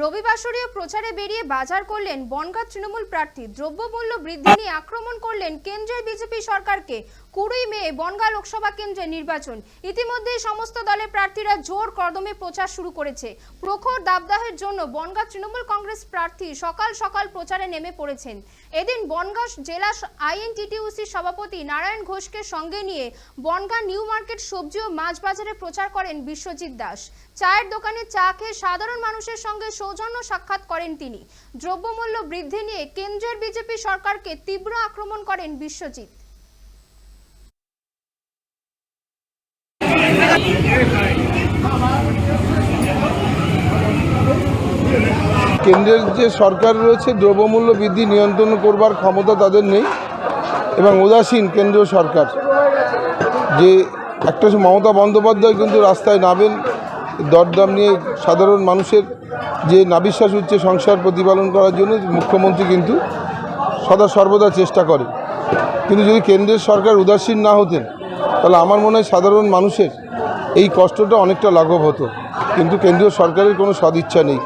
রবিবাসরীয় প্রচারে বেরিয়ে বাজার করলেন বনগাঁ তৃণমূল প্রার্থী। দ্রব্যমূল্য বৃদ্ধি নিয়ে আক্রমণ করলেন কেন্দ্রীয় বিজেপি সরকারকে। কুড়ি মে বনগাঁ লোকসভা কেন্দ্রের নির্বাচন। ইতিমধ্যেই সমস্ত দলের প্রার্থীরা জোর কদমে প্রচার শুরু করেছে। প্রখর দাবদাহের জন্য বনগাঁ তৃণমূল কংগ্রেস প্রার্থী সকাল সকাল প্রচারে নেমে পড়েছেন। এদিন বনগাঁ জেলা আইএনটিটিউসি সভাপতি নারায়ণ ঘোষকে সঙ্গে নিয়ে বনগাঁ নিউ মার্কেট সবজি ও মাছ বাজারে প্রচার করেন বিশ্বজিৎ দাস। চায়ের দোকানে চা খেয়ে সাধারণ মানুষের সঙ্গে সৌজন্য সাক্ষাৎ করেন তিনি। দ্রব্যমূল্য বৃদ্ধি নিয়ে কেন্দ্রের বিজেপি সরকারকে তীব্র আক্রমণ করেন বিশ্বজিৎ। কেন্দ্রের যে সরকার রয়েছে, দ্রব্যমূল্য বৃদ্ধি নিয়ন্ত্রণ করবার ক্ষমতা তাদের নেই এবং উদাসীন কেন্দ্রীয় সরকার। যে একটা মমতা বন্দ্যোপাধ্যায় কিন্তু রাস্তায় নামেন, দরদাম নিয়ে সাধারণ মানুষের যে নাবিশ্বাস উঠছে সংসার প্রতিপালন করার জন্য, মুখ্যমন্ত্রী কিন্তু সদা সর্বদা চেষ্টা করে কিন্তু যদি কেন্দ্রের সরকার উদাসীন না হতেন, তাহলে আমার মনে হয় সাধারণ মানুষের এই কষ্টটা অনেকটা লাঘব হতো। কিন্তু কেন্দ্রীয় সরকারের কোনো সদিচ্ছা নেই।